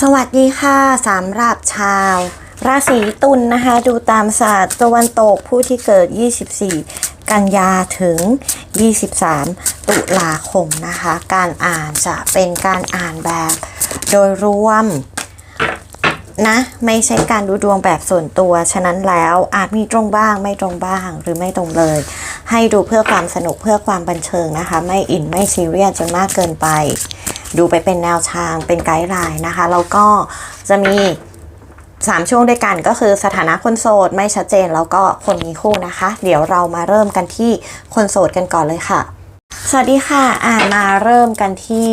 สวัสดีค่ะสำหรับชาว ราศีตุลนนะคะ ดูตามศาสตร์ตะวันตกผู้ที่เกิด 24 กันยาถึง 23 ตุลาคมนะคะ การอ่านจะเป็นการอ่านแบบโดยรวมนะไม่ใช่การดูดวงแบบส่วนตัว ฉะนั้นแล้วอาจมีตรงบ้างไม่ตรงบ้างหรือไม่ตรงเลย ให้ดูเพื่อความสนุกเพื่อความบันเทิงนะคะ ไม่อินไม่ซีเรียสจนมากเกินไป ดูไปเป็นแนวทางเป็นไกด์ไลน์นะคะ แล้วก็จะมี 3 ช่วงด้วยกันก็คือสถานะคนโสดไม่ชัดเจนแล้วก็คนมีคู่นะคะ เดี๋ยวเรามาเริ่มกันที่คนโสดกันก่อนเลยค่ะ สวัสดีค่ะอ่ามาเริ่มกันที่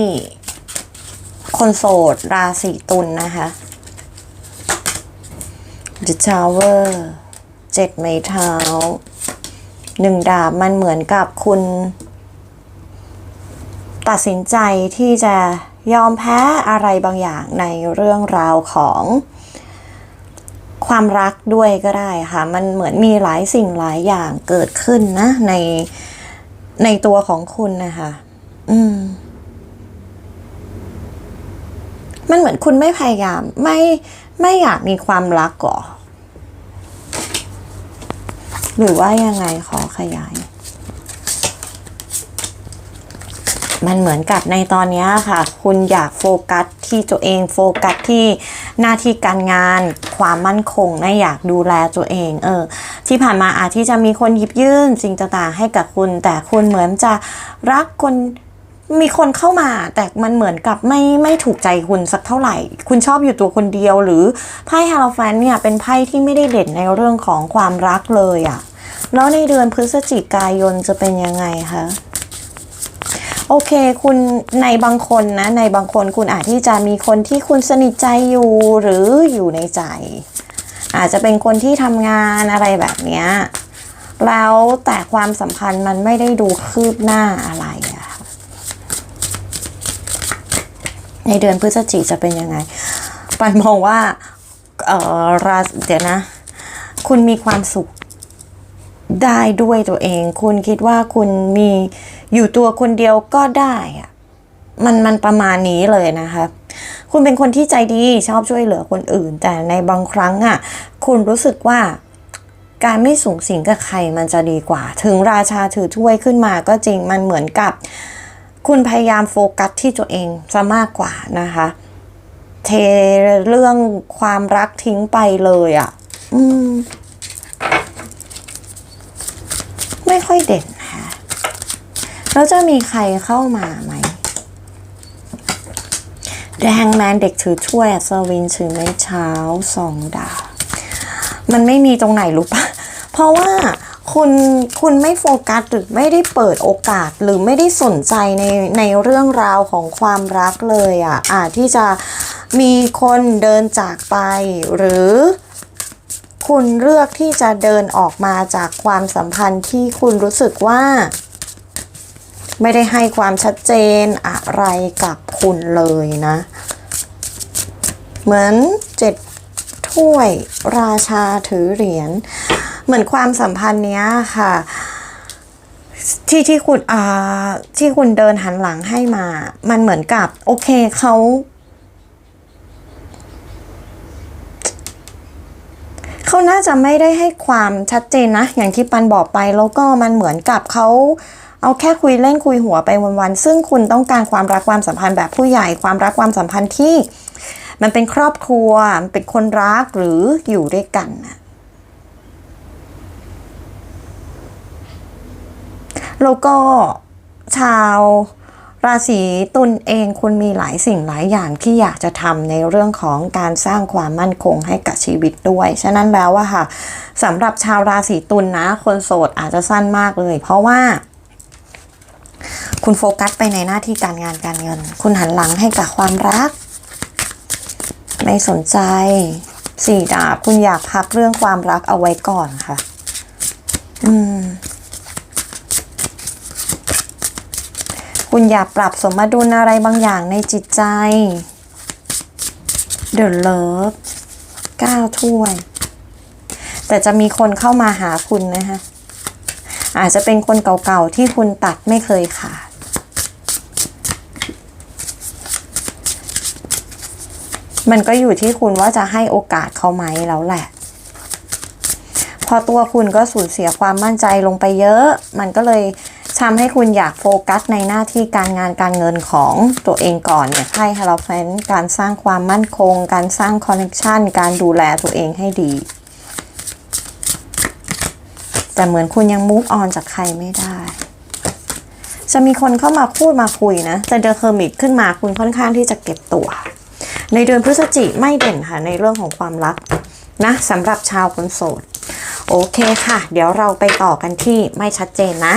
คนโสด ราศีตุลนนะคะ The Tower เจ็ดไม้เท้าหนึ่งดาบมันเหมือนกับคุณ ตัดสินใจที่จะยอมแพ้อะไรบางอย่างในเรื่องราวของความรักด้วยก็ได้ค่ะ มันเหมือนมีหลายสิ่งหลายอย่างเกิดขึ้นนะ ในในตัวของคุณนะคะ อืม มันเหมือนคุณไม่พยายาม ไม่ไม่อยากมีความรักก่อหรือว่ายังไงขอขยาย มันเหมือนกับในตอนนี้ค่ะ คุณอยากโฟกัสที่ตัวเองโฟกัสที่หน้าที่การงานความมั่นคงนะอยากดูแลตัวเองเออที่ผ่านมาอาจที่จะมีคนหยิบยื่นสิ่งต่างๆให้กับคุณ แต่คุณเหมือนจะรักคนมีคนเข้ามาแต่มันเหมือนกับไม่ไม่ถูกใจคุณสักเท่าไหร่ คุณชอบอยู่ตัวคนเดียวหรือไพ่ฮาโลแฟนเนี่ยเป็นไพ่ที่ไม่ได้เด่นในเรื่องของความรักเลยอะ่ะ แล้วในเดือนพฤศจิกายนจะเป็นยังไงคะ โอเค คุณในบางคนนะ ในบางคนคุณอาจที่จะมีคนที่คุณสนิทใจอยู่หรืออยู่ในใจ อาจจะเป็นคนที่ทำงานอะไรแบบเนี้ยแล้วแต่ความสัมพันธ์มันไม่ได้ดูคืบหน้าอะไรอะค่ะในเดือนพฤศจิกจะเป็นยังไง ปันมองว่า เออราเดี๋ยวนะ คุณมีความสุขได้ด้วยตัวเอง คุณคิดว่าคุณมี อยู่ตัวคนเดียวก็ได้อะมันมันประมาณนี้เลยนะคะคุณเป็นคนที่ใจดีชอบช่วยเหลือคนอื่น แต่ในบางครั้งอะ คุณรู้สึกว่าการไม่สูงสิงกับใครมันจะดีกว่า ถึงราชาถือถ้วยขึ้นมาก็จริงมันเหมือนกับ คุณพยายามโฟกัสที่ตัวเองซะมากกว่านะคะ เทเรื่องความรักทิ้งไปเลยอะ อืม ไม่ค่อยเด่นค่ะ แล้วจะมีใครเข้ามาไหม The Hangman เด็กถือถ้วยอัศวินถือไม้เช้าสองดาบมันไม่มีตรงไหนรู้ปะเพราะว่าคุณคุณไม่โฟกัสหรือไม่ได้เปิดโอกาสหรือไม่ได้สนใจในในเรื่องราวของความรักเลยอะ่ะอาจที่จะมีคนเดินจากไป หรือคุณเลือกที่จะเดินออกมาจากความสัมพันธ์ที่คุณรู้สึกว่า ไม่ได้ให้ความชัดเจนอะไรกับคุณเลยนะ เหมือนเจ็ดถ้วยราชาถือเหรียญ เหมือนความสัมพันธ์เนี้ยค่ะที่ที่คุณอ่าที่คุณเดินหันหลังให้มา มันเหมือนกับ โอเคเขาเขาน่าจะไม่ได้ให้ความชัดเจนนะ อย่างที่ปันบอกไปแล้วก็มันเหมือนกับเขา เอาแค่คุยเล่นคุยหัวไปวันๆซึ่งคุณต้องการความรักความสัมพันธ์แบบผู้ใหญ่ความรักความสัมพันธ์ที่ มันเป็นครอบครัวเป็นคนรักหรืออยู่ด้วยกันนะแล้วก็ชาวราศีตุลเองคุณมีหลายสิ่งหลายอย่างที่อยากจะทำในเรื่องของการสร้างความมั่นคงให้กับชีวิตด้วย ฉะนั้นแล้วอะค่ะสำหรับชาวราศีตุลนะ คนโสดอาจจะสั้นมากเลย เพราะว่า คุณโฟกัสไปในหน้าที่การงานการเงิน คุณหันหลังให้กับความรัก ไม่สนใจสี่ดาบคุณอยากพักเรื่องความรักเอาไว้ก่อนค่ะ อืม คุณอยากปรับสมดุลอะไรบางอย่างในจิตใจ The Love ก้าถ้วย แต่จะมีคนเข้ามาหาคุณนะคะ อาจจะเป็นคนเก่าๆที่คุณตัดไม่เคยขาดมันก็อยู่ที่คุณว่าจะให้โอกาสเขาไหมแล้วแหละ พอตัวคุณก็สูญเสียความมั่นใจลงไปเยอะ มันก็เลยทำให้คุณอยากโฟกัสในหน้าที่การงานการเงินของตัวเองก่อนเนี่ยไพ่ฮาร์ฟนการสร้างความมั่นคง การสร้างคอนเนคชันการดูแลตัวเองให้ดี แต่เหมือนคุณยัง move on จากใครไม่ได้ จะมีคนเข้ามาพูดมาคุยนะแต่เดอะเคอร์มิตขึ้นมาคุณค่อนข้างที่จะเก็บตัว ในเดือนพฤศจิไม่เด่นค่ะ ในเรื่องของความรักนะสำหรับชาวคนโสด โอเคค่ะ เดี๋ยวเราไปต่อกันที่ไม่ชัดเจนนะ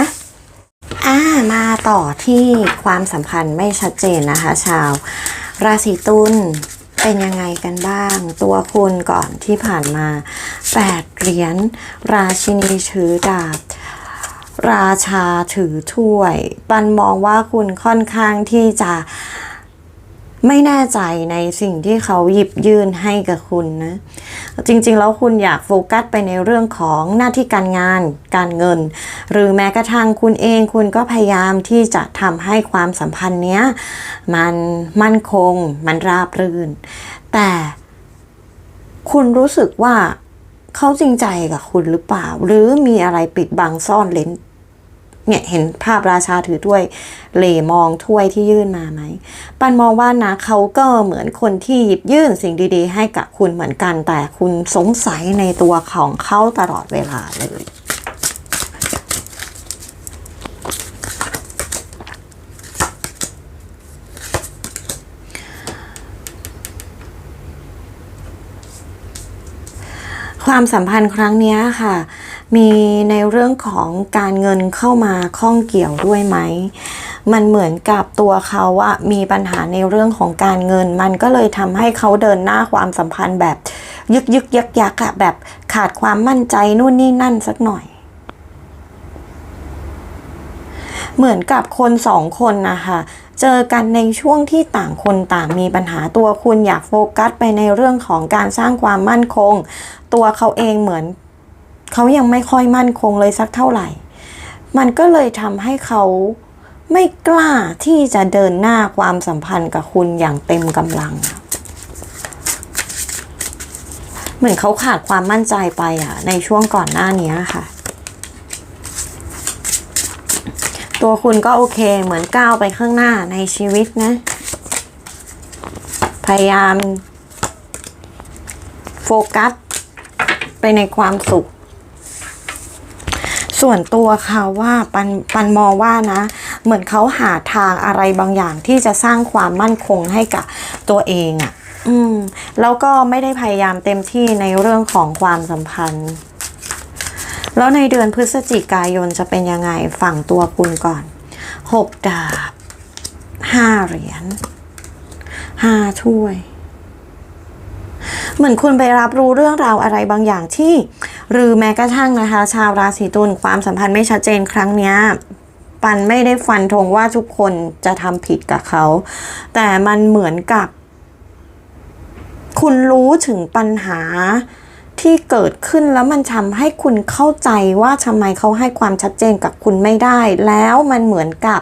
อ่ามาต่อที่ความสัมพันธ์ไม่ชัดเจนนะคะ ชาวราศีตุล เป็นยังไงกันบ้าง ตัวคุณก่อนที่ผ่านมา 8 เหรียญราชินีถือดาบ ราชาถือถ้วย ปันมองว่าคุณค่อนข้างที่จะ ไม่แน่ใจในสิ่งที่เขาหยิบยื่นให้กับคุณนะ จริงๆ แล้วคุณอยากโฟกัสไปในเรื่องของหน้าที่การงาน การเงิน หรือแม้กระทั่งคุณเองคุณก็พยายามที่จะทำให้ความสัมพันธ์เนี้ย มันมั่นคง มันราบรื่น แต่คุณรู้สึกว่าเขาจริงใจกับคุณหรือเปล่า หรือมีอะไรปิดบังซ่อนเลน เนี่ยเห็นภาพราชาถือถ้วยเหลมองถ้วยที่ยื่นมาไหม ปันมองว่านะเขาก็เหมือนคนที่หยิบยื่นสิ่งดีๆ ให้กับคุณเหมือนกัน แต่คุณสงสัยในตัวของเขาตลอดเวลาเลยความสัมพันธ์ครั้งนี้ค่ะ มีในเรื่องของการเงินเข้ามาข้องเกี่ยวด้วยไหม มันเหมือนกับตัวเขาอะมีปัญหาในเรื่องของการเงิน มันก็เลยทำให้เขาเดินหน้าความสัมพันธ์แบบ ยึกยึกยักยักอะแบบขาดความมั่นใจนู่นนี่นั่นสักหน่อย เหมือนกับคนสองคนนะคะเจอกันในช่วงที่ต่างคนต่างมีปัญหาตัวคุณอยากโฟกัสไปในเรื่องของการสร้างความมั่นคง ตัวเขาเองเหมือน เขายังไม่ค่อยมั่นคงเลยสักเท่าไหร่ มันก็เลยทำให้เขาไม่กล้าที่จะเดินหน้าความสัมพันธ์กับคุณอย่างเต็มกำลัง เหมือนเขาขาดความมั่นใจไปอะในช่วงก่อนหน้านี้ค่ะ ตัวคุณก็โอเคเหมือนก้าวไปข้างหน้าในชีวิตนะ พยายาม โฟกัสไปในความสุข ส่วนตัวเขาว่าปันปันมองว่านะ เหมือนเขาหาทางอะไรบางอย่างที่จะสร้างความมั่นคงให้กับตัวเองอะ่ะ อืม แล้วก็ไม่ได้พยายามเต็มที่ในเรื่องของความสัมพันธ์ แล้วในเดือนพฤศจิกายนจะเป็นยังไงฝั่งตัวคุณก่อนหกดาบห้าเหรียญห้าถ้วย เหมือนคุณไปรับรู้เรื่องราวอะไรบางอย่างที่ หรือแม้กระทั่งนะคะ ชาวราศีตุลความสัมพันธ์ไม่ชัดเจนครั้งนี้ปันไม่ได้ฟันธงว่าทุกคนจะทำผิดกับเขา แต่มันเหมือนกับ คุณรู้ถึงปัญหาที่เกิดขึ้นแล้วมันทำให้คุณเข้าใจว่าทำไมเขาให้ความชัดเจนกับคุณไม่ได้ แล้วมันเหมือนกับ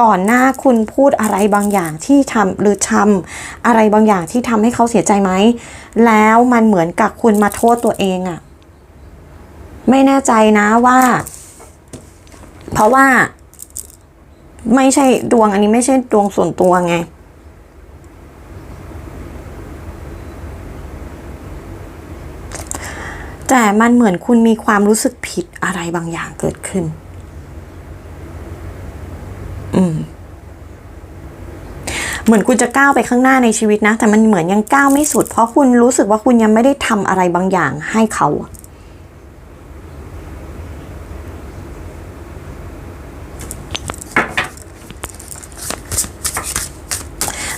ก่อนหน้าคุณพูดอะไรบางอย่างที่ทำหรือทำอะไรบางอย่างที่ทำให้เขาเสียใจไหมแล้วมันเหมือนกับคุณมาโทษตัวเองอะ ไม่แน่ใจนะว่า เพราะว่า ไม่ใช่ดวงอันนี้ไม่ใช่ดวงส่วนตัวไงแต่มันเหมือนคุณมีความรู้สึกผิดอะไรบางอย่างเกิดขึ้น อืม เหมือนคุณจะก้าวไปข้างหน้าในชีวิตนะ แต่มันเหมือนยังก้าวไม่สุด เพราะคุณรู้สึกว่าคุณยังไม่ได้ทำอะไรบางอย่างให้เขาอะ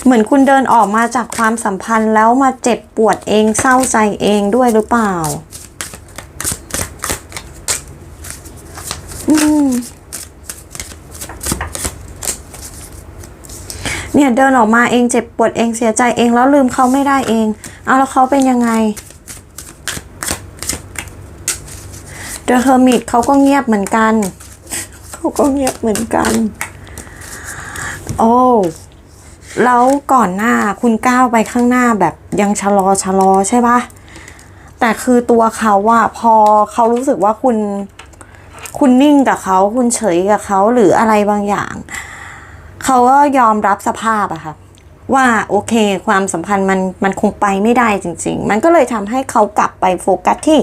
เหมือนคุณเดินออกมาจากความสัมพันธ์แล้วมาเจ็บปวดเองเศร้าใจเองด้วยหรือเปล่า อืมเนี่ยเดินออกมาเองเจ็บปวดเองเสียใจเองแล้วลืมเขาไม่ได้เอง เอาแล้วเขาเป็นยังไงเดอะเฮอร์มิตเขาก็เงียบเหมือนกัน เขาก็เงียบเหมือนกัน โอ้ แล้วก่อนหน้าคุณก้าวไปข้างหน้าแบบยังชะลอชะลอใช่ปะแต่คือตัวเขาว่าพอเขารู้สึกว่าคุณคุณนิ่งกับเขาคุณเฉยกับเขาหรืออะไรบางอย่างเขาก็ยอมรับสภาพอะค่ะว่าโอเค ความสัมพันธ์มันมันคงไปไม่ได้จริง ๆ มันก็เลยทำให้เขากลับไปโฟกัสที่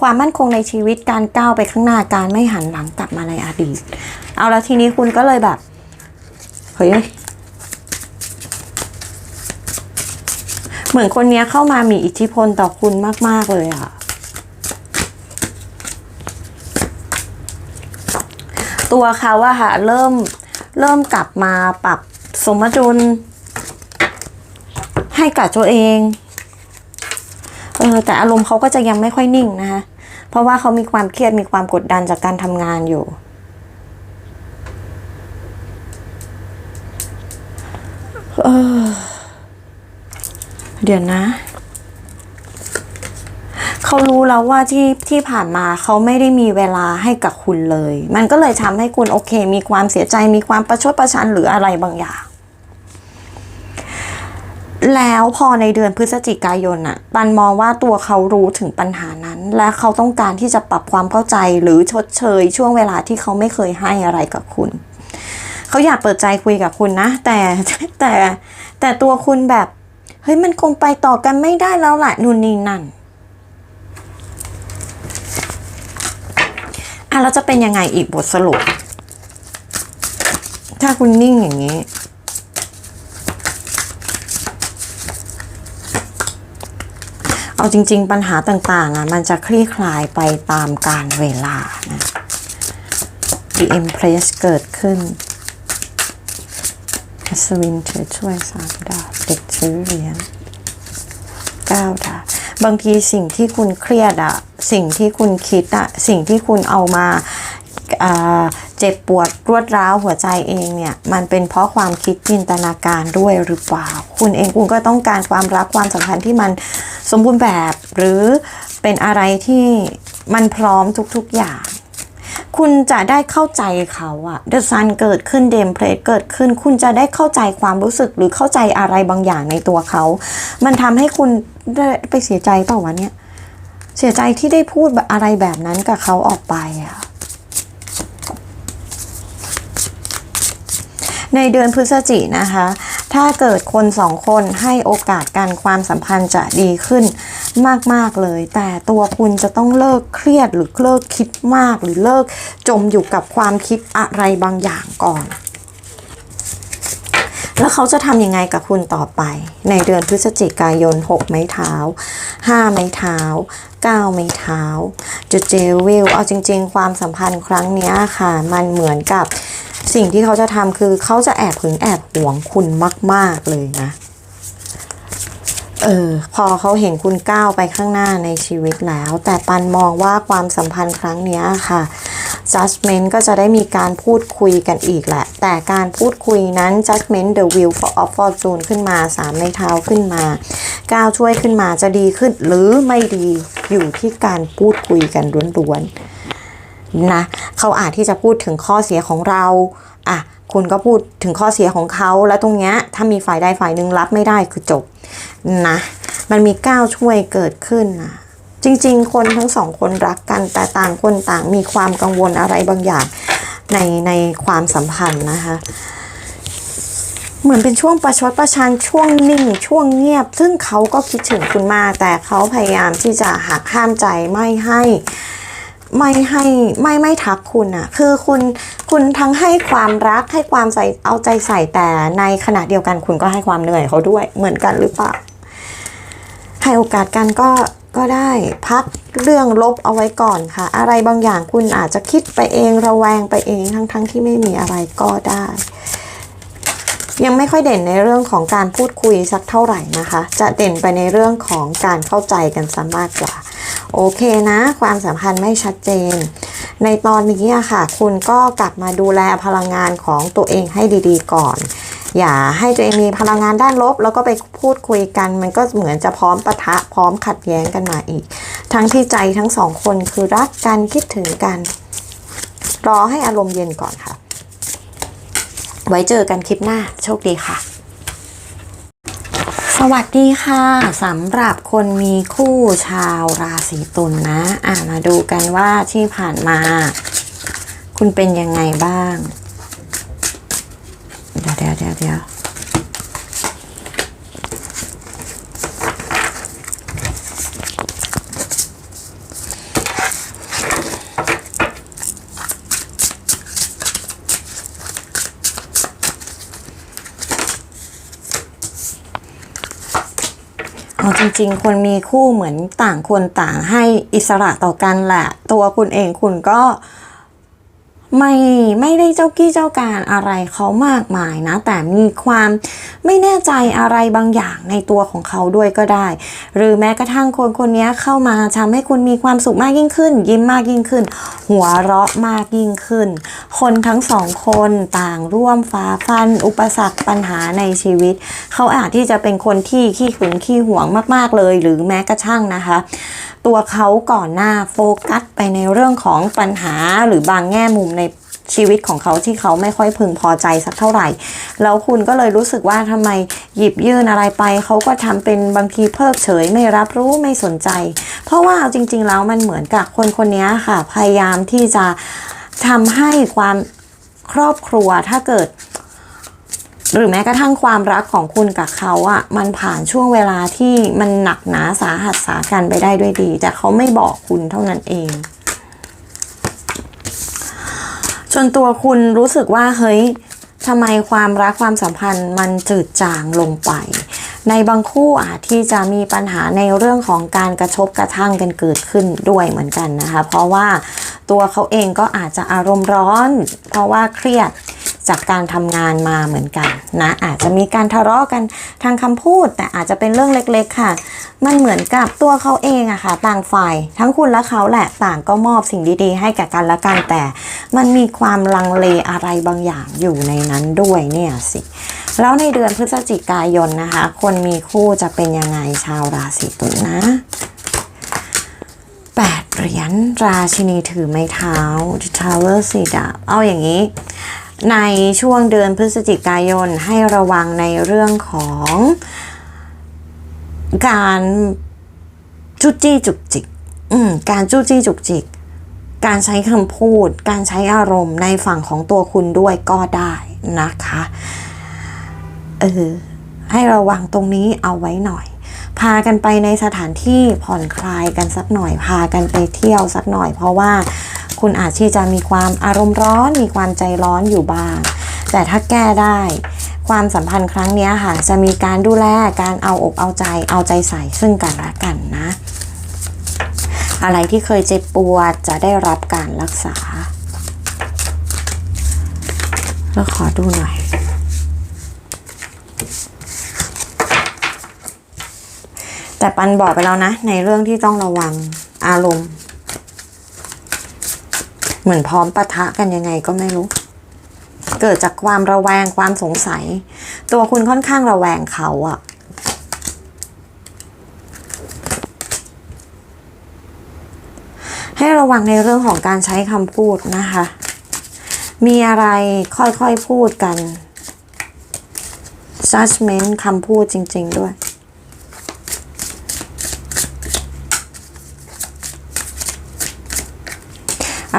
ความมั่นคงในชีวิตการก้าวไปข้างหน้าการไม่หันหลังกลับมาในอดีต เอาแล้วทีนี้คุณก็เลยแบบเฮ้ย เหมือนคนนี้เข้ามามีอิทธิพลต่อคุณมาก ๆ เลยอะตัวเขาอะค่ะ เริ่มเริ่มกลับมาปรับสมดุล ให้กับตัวเองเออแต่อารมณ์เขาก็จะยังไม่ค่อยนิ่งนะคะ เพราะว่าเขามีความเครียดมีความกดดันจากการทำงานอยู่เออ เดี๋ยวนะ เขารู้แล้วว่าที่ที่ผ่านมาเขาไม่ได้มีเวลาให้กับคุณเลย มันก็เลยทำให้คุณโอเค มีความเสียใจมีความประชดประชันหรืออะไรบางอย่างแล้วพอในเดือนพฤศจิกายนน่ะปันมองว่าตัวเขารู้ถึงปัญหานั้น และเขาต้องการที่จะปรับความเข้าใจหรือชดเชย ช่วงเวลาที่เขาไม่เคยให้อะไรกับคุณ เขาอยากเปิดใจคุยกับคุณนะ แต่แต่แต่ตัวคุณแบบ เฮ้ยมันคงไปต่อกันไม่ได้แล้วแหละนู่นนี่นั่นอะแล้วจะเป็นยังไงอีกบทสรุป ถ้าคุณนิ่งอย่างนี้ เอาจริง ๆ ปัญหาต่างๆอะมันจะคลี่คลายไปตามกาลเวลานะ The Empress เกิดขึ้น อัศวินถือช่วยสามดาบเด็กถือเหรียญเก้าดาบบางทีสิ่งที่คุณเครียดอะสิ่งที่คุณคิดอะสิ่งที่คุณเอามาอ่าเจ็บปวดรวดร้าวหัวใจเองเนี่ย มันเป็นเพราะความคิดจินตนาการด้วยหรือเปล่า คุณเองคุณก็ต้องการความรักความสัมพันธ์ที่มันสมบูรณ์แบบ หรือเป็นอะไรที่มันพร้อมทุกๆอย่าง คุณจะได้เข้าใจเขาอะเดอะซันเกิดขึ้นเดมเพลทเกิดขึ้น คุณจะได้เข้าใจความรู้สึกหรือเข้าใจอะไรบางอย่างในตัวเขา มันทำให้คุณได้ไปเสียใจเปล่าวะเนี่ย เสียใจที่ได้พูดอะไรแบบนั้นกับเขาออกไปอะในเดือนพฤศจินะคะ ถ้าเกิดคนสองคนให้โอกาสกันความสัมพันธ์จะดีขึ้นมาก ๆ เลย แต่ตัวคุณจะต้องเลิกเครียดหรือเลิกคิดมาก หรือเลิกจมอยู่กับความคิดอะไรบางอย่างก่อน แล้วเขาจะทำยังไงกับคุณต่อไป ในเดือนพฤศจิกายน 6 ไม้เท้า 5 ไม้เท้า 9 ไม้เท้าจุดเจวิลเอาจริง ๆ ความสัมพันธ์ครั้งนี้ค่ะ มันเหมือนกับ สิ่งที่เขาจะทำคือเขาจะแอบหึงแอบหวงคุณมาก ๆ เลยนะ เออ พอเขาเห็นคุณก้าวไปข้างหน้าในชีวิตแล้ว แต่ปันมองว่าความสัมพันธ์ครั้งนี้ค่ะ judgment ก็จะได้มีการพูดคุยกันอีกแหละ แต่การพูดคุยนั้น judgment the wheel of fortune ขึ้นมาสามในเท้าขึ้นมาก้าวช่วยขึ้นมาจะดีขึ้น หรือไม่ดีอยู่ที่การพูดคุยกันล้วนๆ นะเขาอาจที่จะพูดถึงข้อเสียของเราอะคุณก็พูดถึงข้อเสียของเขาแล้วตรงเนี้ยถ้ามีฝ่ายใดฝ่ายหนึ่งรับไม่ได้คือจบนะมันมีก้าวช่วยเกิดขึ้นนะจริง ๆ คนทั้งสองคนรักกัน แต่ต่างคนต่างมีความกังวลอะไรบางอย่างในในความสัมพันธ์นะคะเหมือนเป็นช่วงประชดประชันช่วงนิ่ง ช่วงเงียบ ซึ่งเขาก็คิดถึงคุณมากแต่เขาพยายามที่จะหักห้ามใจไม่ให้ ไม่ให้ไม่ไม่ทักคุณอะคือคุณคุณทั้งให้ความรักให้ความใส่เอาใจใส่แต่ในขณะเดียวกันคุณก็ให้ความเหนื่อยเขาด้วยเหมือนกันหรือเปล่าให้โอกาสกันก็ก็ได้พักเรื่องลบเอาไว้ก่อนค่ะ อะไรบางอย่างคุณอาจจะคิดไปเองระแวงไปเองทั้งทั้งที่ไม่มีอะไรก็ได้ ยังไม่ค่อยเด่นในเรื่องของการพูดคุยสักเท่าไหร่นะคะ จะเด่นไปในเรื่องของการเข้าใจกันซะมากกว่า โอเคนะ ความสัมพันธ์ไม่ชัดเจน ในตอนนี้อะค่ะ คุณก็กลับมาดูแลพลังงานของตัวเองให้ดีๆ ก่อน อย่าให้ตัวเองมีพลังงานด้านลบ แล้วก็ไปพูดคุยกัน มันก็เหมือนจะพร้อมปะทะพร้อมขัดแย้งกันมาอีก ทั้งที่ใจทั้งสองคนคือรักกันคิดถึงกัน รอให้อารมณ์เย็นก่อนค่ะ ไว้เจอกันคลิปหน้าโชคดีค่ะ สวัสดีค่ะสำหรับคนมีคู่ชาวราศีตุลนะอะมาดูกันว่าที่ผ่านมา คุณเป็นยังไงบ้าง เดี๋ยวเดี๋ยวเดี๋ยว อ๋อาจริง ๆ คนมีคู่เหมือนต่างคนต่างให้อิสระต่อกันแหละ ตัวคุณเองคุณก็ ไม่ไม่ได้เจ้ากี้เจ้าการอะไรเขามากมายนะ แต่มีความไม่แน่ใจอะไรบางอย่างในตัวของเขาด้วยก็ได้ หรือแม้กระทั่งคนคนนี้เข้ามาทำให้คุณมีความสุขมากยิ่งขึ้น ยิ้มมากยิ่งขึ้น หัวเราะมากยิ่งขึ้น คนทั้งสองคนต่างร่วมฝ่าฟัน อุปสรรคปัญหาในชีวิต เขาอาจที่จะเป็นคนที่ขี้ขึงขี้หวงมาก ๆเลย หรือแม้กระทั่งนะคะ ตัวเขาก่อนหน้าโฟกัสไปในเรื่องของปัญหาหรือบางแง่มุมในชีวิตของเขาที่เขาไม่ค่อยพึงพอใจสักเท่าไหร่ แล้วคุณก็เลยรู้สึกว่าทำไมหยิบยื่นอะไรไป เขาก็ทำเป็นบางทีเพิกเฉยไม่รับรู้ไม่สนใจ เพราะว่าจริง ๆ แล้วมันเหมือนกับคนคนนี้ค่ะ พยายามที่จะทำให้ความครอบครัวถ้าเกิด หรือแม้กระทั่งความรักของคุณกับเขาอะ่ะมันผ่านช่วงเวลาที่มันหนักหนาสาหัสสากันไปได้ด้วยดี แต่เขาไม่บอกคุณเท่านั้นเองจนตัวคุณรู้สึกว่าเฮ้ยทำไมความรักความสัมพันธ์มันจืดจางลงไป ในบางคู่อาจที่จะมีปัญหาในเรื่องของการกระทบกระทั่งกันเกิดขึ้นด้วยเหมือนกันนะคะ เพราะว่าตัวเขาเองก็อาจจะอารมณ์ร้อน เพราะว่าเครียด จากการทำงานมาเหมือนกันนะอาจจะมีการทะเลาะกันทางคำพูด แต่อาจจะเป็นเรื่องเล็กๆค่ะ มันเหมือนกับตัวเขาเองอะค่ะ ต่างฝ่ายทั้งคุณและเขาแหละต่างก็มอบสิ่งดีๆ ให้กับกันและกันแต่ มันมีความลังเลอะไรบางอย่างอยู่ในนั้นด้วยเนี่ยสิแล้วในเดือนพฤศจิกายนนะคะ คนมีคู่จะเป็นยังไงชาวราศีตุลนะแปดเหรียญราชินีถือไม้เท้า The Tower สีดาบเอาอย่างนี้ ในช่วงเดือนพฤศจิกายนให้ระวังในเรื่องของการจุกจี้จุกจิกการจุกจี้จุกจิก การใช้คำพูด การใช้อารมณ์ในฝั่งของตัวคุณด้วยก็ได้นะคะเออให้ระวังตรงนี้เอาไว้หน่อย พากันไปในสถานที่ผ่อนคลายกันสักหน่อย พากันไปเที่ยวสักหน่อย เพราะว่า คุณอาจที่จะมีความอารมณ์ร้อน มีความใจร้อนอยู่บ้าง แต่ถ้าแก้ได้ ความสัมพันธ์ครั้งนี้ค่ะ จะมีการดูแลการเอาอกเอาใจเอาใจใส่ซึ่งกันและกันนะ อะไรที่เคยเจ็บปวดจะได้รับการรักษา แล้วขอดูหน่อยแต่ปันบอกไปแล้วนะ ในเรื่องที่ต้องระวังอารมณ์ เหมือนพร้อมปะทะกันยังไงก็ไม่รู้ เกิดจากความระแวงความสงสัย ตัวคุณค่อนข้างระแวงเขาอะให้ระวังในเรื่องของการใช้คำพูดนะคะ มีอะไรค่อยๆพูดกัน judgment คำพูดจริง ๆ ด้วย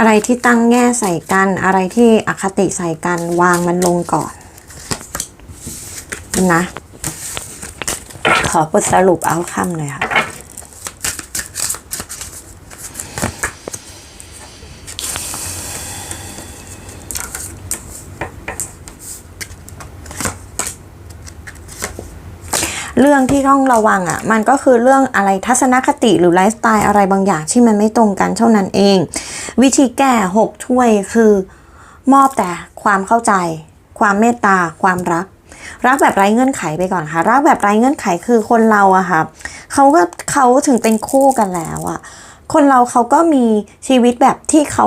อะไรที่ตั้งแง่ใส่กัน อะไรที่อคติใส่กัน วางมันลงก่อน นะ ขอบทสรุปเอาคำเลยค่ะเรื่องที่ต้องระวังอะ่ะ มันก็คือเรื่องอะไรทัศนคติหรือไลฟ์สไตล์อะไรบางอย่างที่มันไม่ตรงกันเท่านั้นเอง วิธีแก้หกถ้วยคือ มอบแต่ความเข้าใจ ความเมตตา ความรัก รักแบบไร้เงื่อนไขไปก่อนค่ะ รักแบบไร้เงื่อนไขคือคนเราอะค่ะเขาก็เขาถึงเป็นคู่กันแล้วอะคนเราเขาก็มีชีวิตแบบที่เขา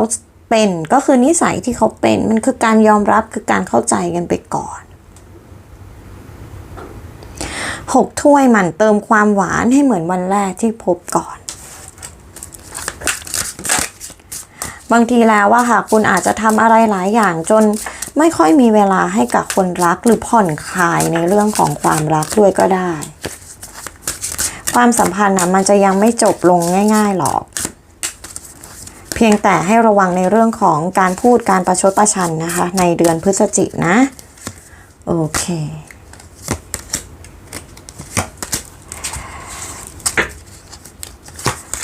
เป็นก็คือนิสัยที่เขาเป็นมันคือการยอมรับคือการเข้าใจกันไปก่อนหกถ้วยหมั่นเติมความหวานให้เหมือนวันแรกที่พบก่อน บางทีแล้วว่าค่ะ คุณอาจจะทำอะไรหลายอย่างจนไม่ค่อยมีเวลาให้กับคนรักหรือผ่อนคลายในเรื่องของความรักด้วยก็ได้ ความสัมพันธ์นะมันจะยังไม่จบลงง่าย ๆหรอก เพียงแต่ให้ระวังในเรื่องของการพูดการประชดประชันนะคะ ในเดือนพฤศจิกนะ โอเค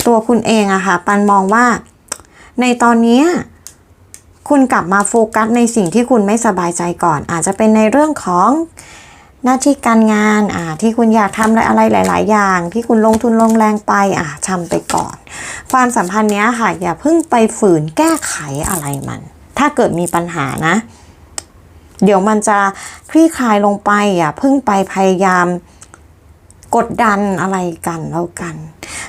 ตัวคุณเองอะค่ะ ปันมองว่า ในตอนนี้คุณกลับมาโฟกัสในสิ่งที่คุณไม่สบายใจก่อน อาจจะเป็นในเรื่องของหน้าที่การงานอ่าที่คุณอยากทำอะไรหลาย ๆ อย่าง ที่คุณลงทุนลงแรงไปอ่าทำไปก่อน ความสัมพันธ์เนี้ยค่ะ อย่าเพิ่งไปฝืนแก้ไขอะไรมัน ถ้าเกิดมีปัญหานะ เดี๋ยวมันจะคลี่คลายลงไปอย่าเพิ่งไปพยายาม กดดันอะไรกันแล้วกัน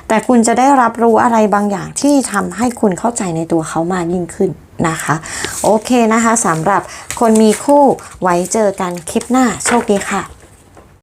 แต่คุณจะได้รับรู้อะไรบางอย่างที่ทำให้คุณเข้าใจในตัวเขามากยิ่งขึ้นนะคะ โอเคนะคะสำหรับคนมีคู่ไว้เจอกันคลิปหน้าโชคดีค่ะ